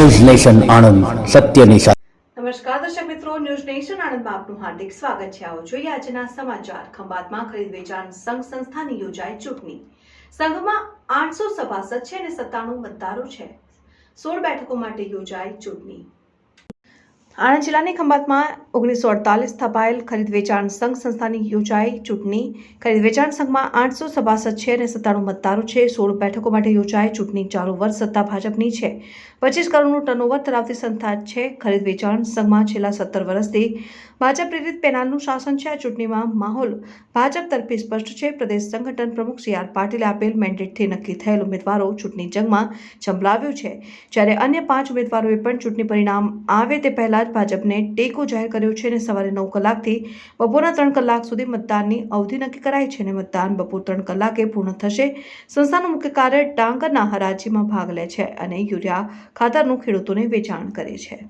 News nation Anand સત્યની સાથે નમસ્કાર દર્શક મિત્રો, ન્યૂઝ નેશન આણંદમાં આપનું હાર્દિક સ્વાગત છે. આવો જોઈએ આજના સમાચાર. ખંભાતમાં ખરીદ વેચાણ સંઘ સંસ્થાની યોજાય ચૂંટણી. સંઘમાં આઠસો સભાસદ છે અને સત્તાણું મતદારો છે. સોળ બેઠકો માટે યોજાય ચૂંટણી. આણંદ જિલ્લાની ખંભાતમાં ઓગણીસો અડતાલીસ સ્થપાયેલ ખરીદ વેચાણ સંઘ સંસ્થાની યોજાઈ ચૂંટણી. ખરીદ વેચાણ સંઘમાં આઠસો સભાસદ છે અને સત્તાણું મતદારો છે. સોળ બેઠકો માટે યોજાઈ ચૂંટણી ચાલુ વર્ષ સત્તા ભાજપની છે. પચીસ કરોડનું ટર્નઓવર ધરાવતી સંસ્થા છે. ખરીદ વેચાણ સંઘમાં છેલ્લા સત્તર વર્ષથી ભાજપ પ્રેરિત પેનલનું શાસન છે. આ ચૂંટણીમાં માહોલ ભાજપ તરફી સ્પષ્ટ છે. પ્રદેશ સંગઠન પ્રમુખ સી આર પાટીલે આપેલ મેન્ડેટથી નક્કી થયેલ ઉમેદવારો ચૂંટણી જંગમાં ઝંપલાવ્યું છે. જ્યારે અન્ય પાંચ ઉમેદવારોએ પણ ચૂંટણી પરિણામ આવે તે પહેલા ભાજપને ટેકો જાહેર કર્યો છે અને સવારે નવ કલાકથી બપોરના ત્રણ કલાક સુધી મતદાનની અવધિ નક્કી કરાઈ છે અને મતદાન બપોર ત્રણ કલાકે પૂર્ણ થશે. સંસ્થાનું મુખ્ય કાર્ય ડાંગરના હરાજીમાં ભાગ લે છે અને યુરિયા ખાતરનું ખેડૂતોને વેચાણ કરે છે.